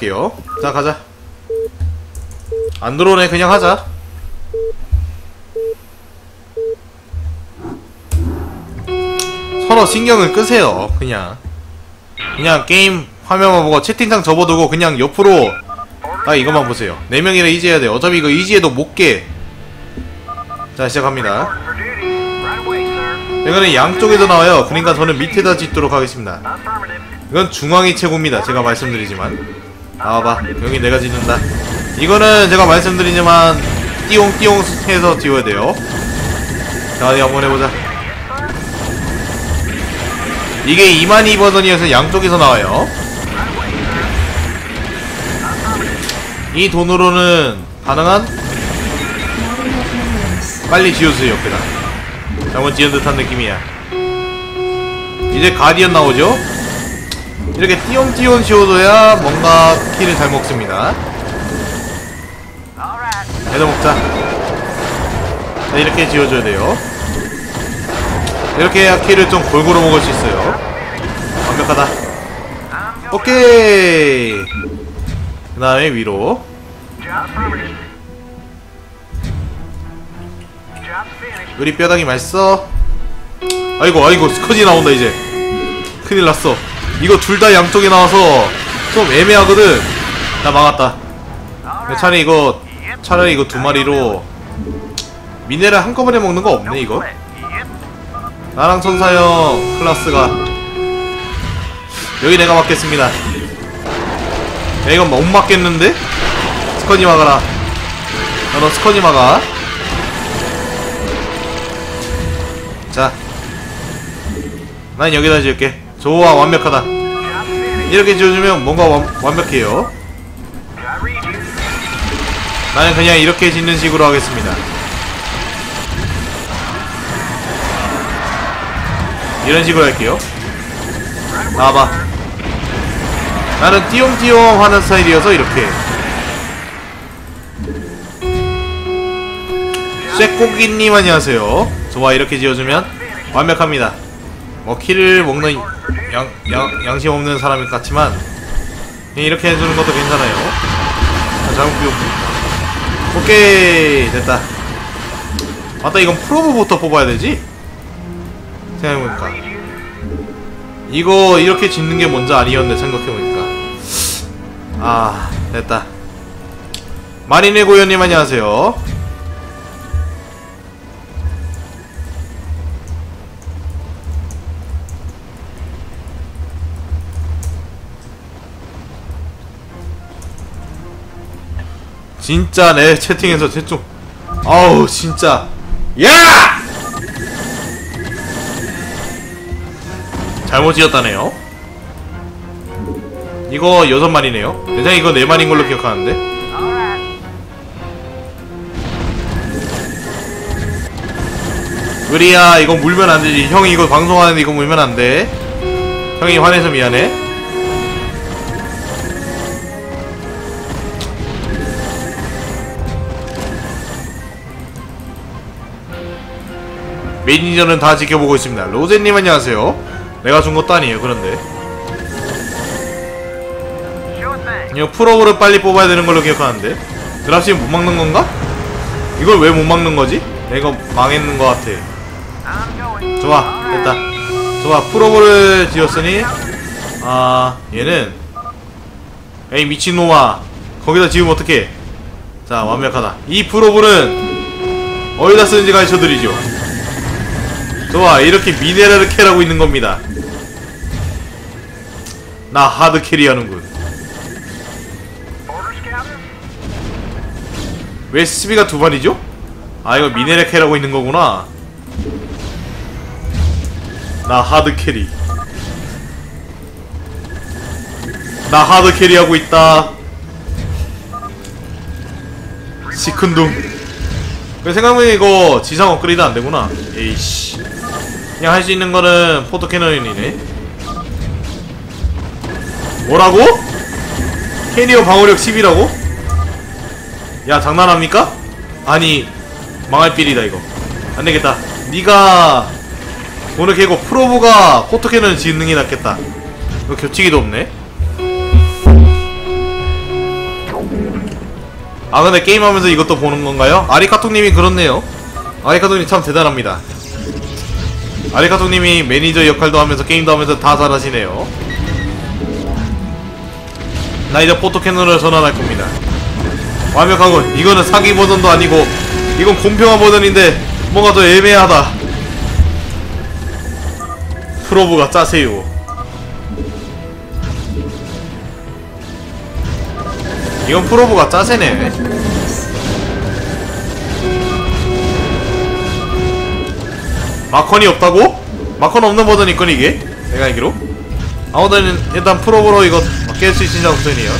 갈게요. 자 가자. 안 들어오네. 그냥 하자. 서로 신경을 끄세요. 그냥. 그냥 게임 화면만 보고 채팅창 접어두고 그냥 옆으로. 아 이것만 보세요. 4명이라 이지해야 돼 어차피 이거 이지해도 못깨 자 시작합니다. 이거는 양쪽에도 나와요. 그러니까 저는 밑에다 짓도록 하겠습니다. 이건 중앙이 최고입니다. 제가 말씀드리지만 나와봐. 여기 내가 짓는다. 이거는 제가 말씀드리지만 띠용띠용 해서 지워야 돼요. 자 어디 한번 해보자. 이게 202 버전이어서 양쪽에서 나와요. 이 돈으로는 가능한? 빨리 지어주세요 옆에다. 잘못 지은 듯한 느낌이야. 이제 가디언 나오죠 이렇게 띄엄띄엄 지워줘야 뭔가 키를 잘 먹습니다. 애들 먹자. 자, 이렇게 지워줘야 돼요. 이렇게 해야 키를 좀 골고루 먹을 수 있어요. 완벽하다. 오케이! 그 다음에 위로. 우리 뼈다귀 맛있어? 아이고 아이고 스커지 나온다 이제. 큰일 났어 이거 둘 다 양쪽에 나와서 좀 애매하거든 나 right. 차라리 이거. 차라리 이거 두 마리로 미네랄 한꺼번에 먹는 거 없네 이거. 나랑 천사형 클라스가 여기 내가 맡겠습니다 야 이건 못 맡겠는데? 스커지 막아라 야 너 스커지 막아 자 난 여기다 지을게 좋아 완벽하다. 이렇게 지어주면 뭔가 완, 완벽해요. 나는 그냥 이렇게 짓는 식으로 하겠습니다. 이런 식으로 할게요. 나와봐. 나는 띄엄띄엄 하는 스타일이어서 이렇게. 쇠고기님 안녕하세요. 좋아 이렇게 지어주면 완벽합니다. 뭐 키를 먹는 양, 양, 양심 없는 사람이 같지만 그냥 이렇게 해주는 것도 괜찮아요. 자, 비웠고. 오케이 됐다. 맞다 이건 프로브부터 뽑아야 되지? 생각해보니까. 이거 이렇게 짓는 게 먼저 아니었네 생각해보니까. 아 됐다. 마린의 고현님 안녕하세요 진짜 내 채팅에서 채좀 아우 진짜. 야! 잘못 지었다네요. 이거 여섯 마리네요. 대장 이거 네 마리인 걸로 기억하는데. 의리야 이거 물면 안 되지. 형이 이거 방송하는데 이거 물면 안돼. 형이 화내서 미안해 매니저는 다 지켜보고 있습니다 로제님 안녕하세요 내가 준 것도 아니에요 그런데. 이거 프로브를 빨리 뽑아야 되는 걸로 기억하는데 드랍십 못 막는 건가? 이걸 왜 못 막는 거지? 내가 망했는 것 같아. 좋아 됐다. 좋아 프로브를 지었으니 아 얘는 에이 미친놈아 거기다 지우면 어떡해 자 완벽하다 이 프로브는 어디다 쓰는지 가르쳐드리죠 좋아 이렇게 미네랄을 캐라고 있는 겁니다. 나 하드 캐리하는군. 왜 SB가 두 발이죠? 아 이거 미네랄 캐라고 있는 거구나. 나 하드 캐리. 나 하드 캐리하고 있다. 시큰둥. 그 생각보니 이거 지상 업그레이드 안되구나. 에이씨 그냥 할 수 있는 거는 포토 캐논이네 뭐라고? 캐리어 방어력 10이라고? 야 장난합니까? 아니 망할 빌이다 이거 안되겠다 니가 오늘 개고 프로브가 포토 캐논 지능이 낫겠다 이거 겹치기도 없네 아 근데 게임하면서 이것도 보는 건가요? 아리카토님이 그렇네요 아리카토님 참 대단합니다 아리카토님이 매니저 역할도 하면서 게임도 하면서 다 잘하시네요. 나 이제 포토캐논을 전환할 겁니다. 완벽하고 이거는 사기 버전도 아니고 이건 공평한 버전인데 뭔가 더 애매하다. 프로브가 짜세요. 이건 프로브가 짜세네 마컨이 없다고? 마컨 없는 버전이 있건 이게? 내가 알기로? 아무튼 일단 프로브로 이거 깰 수 있는 작전이에요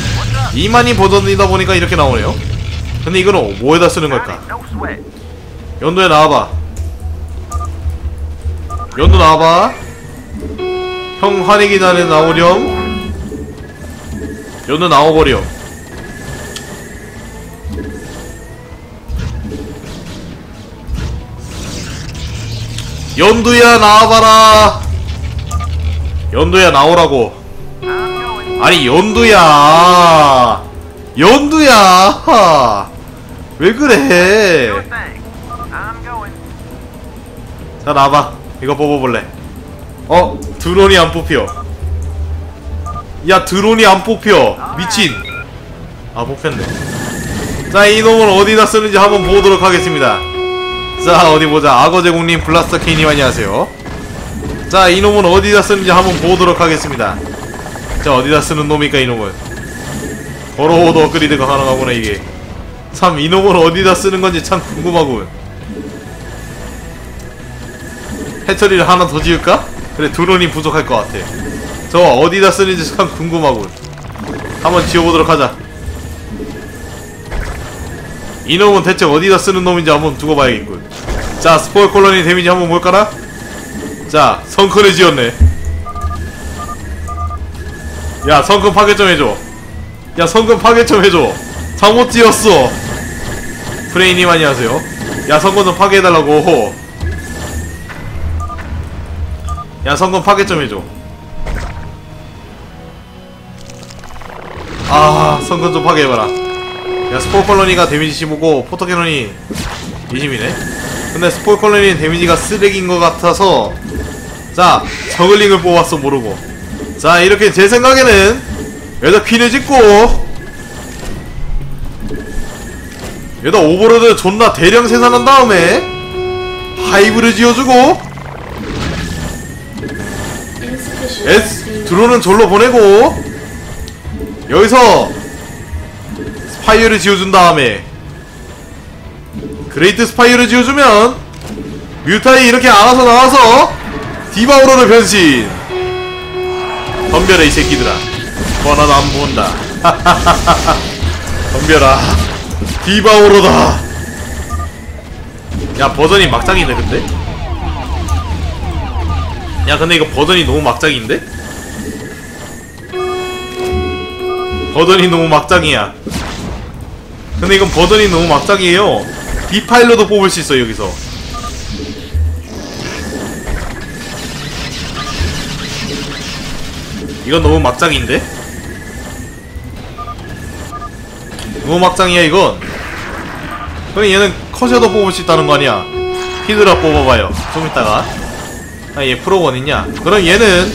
2만이 버전이다 보니까 이렇게 나오네요 근데 이거는 뭐에다 쓰는 걸까? 연도에 나와봐 연도 나와봐 형 환희기 전에 나오렴 연도 나와버려 연두야 나와봐라. 연두야 나오라고. 아니 연두야. 연두야 왜 그래. 자 나와봐. 이거 뽑아볼래. 어 드론이 안 뽑혀. 야 드론이 안 뽑혀. 미친. 아 뽑혔네. 자 이놈을 어디다 쓰는지 한번 보도록 하겠습니다 자 어디 보자. 악어 제공님 블라스터 케이님 안녕하세요. 자 이놈은 어디다 쓰는지 한번 보도록 하겠습니다. 자 어디다 쓰는 놈입니까 이놈은? 더러워도 업그레이드가 가능하구나 이게. 참 이놈을 어디다 쓰는 건지 참 궁금하군. 해처리를 하나 더 지을까? 그래 드론이 부족할 것 같아. 저 어디다 쓰는지 참 궁금하군. 한번 지어보도록 하자. 이놈은 대체 어디다 쓰는 놈인지 한번 두고 봐야겠군 자 스포일 콜로니 데미지 한번 볼까나? 자 성큰을 지었네. 야 성큰 파괴 좀 해줘. 야 성큰 파괴 좀 해줘. 잘못 지었어. 프레이님 안녕하세요. 야 성큰 좀 파괴해달라고. 야 성금 파괴 좀 해줘. 아 성금 좀 파괴해봐라. 야 스포 컬러니가 데미지 15고 포토캐논이 20이네 근데 스포 컬러니 데미지가 쓰레기인 것 같아서 자 저글링을 뽑았어 모르고. 자 이렇게 제 생각에는 여기다 퀸을 짓고 여기다 오버로드 존나 대량 생산한 다음에 하이브를 지어주고 S 드론은 절로 보내고 여기서 스파이어를 지어준 다음에 그레이트 스파이어를 지어주면 뮤타이 이렇게 알아서 나와서 디바우로를 변신. 덤벼라 이 새끼들아. 번화도 안 본다. 덤벼라. 디바우로다. 야 버전이 막장이네 근데? 야 근데 이거 버전이 너무 막장인데? 버전이 너무 막장이야. 근데 이건 버전이 너무 막장이에요 디파일러도 뽑을 수 있어 여기서. 이건 너무 막장인데? 너무 막장이야 이건. 그럼 얘는 커셔도 뽑을 수 있다는 거 아니야? 히드라 뽑아봐요. 좀 이따가. 아얘 프로원 있냐? 그럼 얘는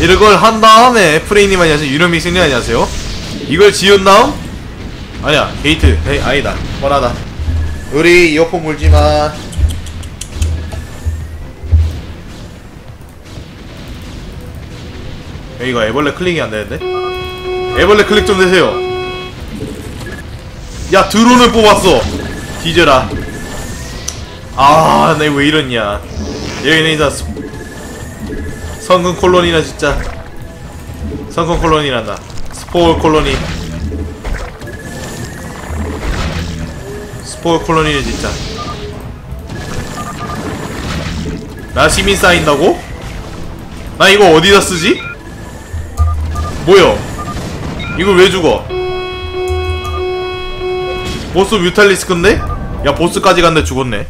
이걸 한 다음에 프레이님 안녕하세요. 유령믹스님 안녕하세요. 이걸 지은 다음? 아니야 게이트. 에이 아니다. 뻔하다 우리 이어폰 물지마 이거 애벌레 클릭이 안 되는데 애벌레 클릭 좀 되세요 야 드론을 뽑았어 뒤져라 아, 내 왜 이러냐. 여기는 이다 성근 콜로니나 진짜. 성근 콜로니란다. 스포일 콜로니. 스포일 콜로니는 진짜. 나 시민 쌓인다고? 나 이거 어디다 쓰지? 뭐야? 이걸 왜 죽어? 보스 뮤탈리스크인데? 야 보스까지 갔는데 죽었네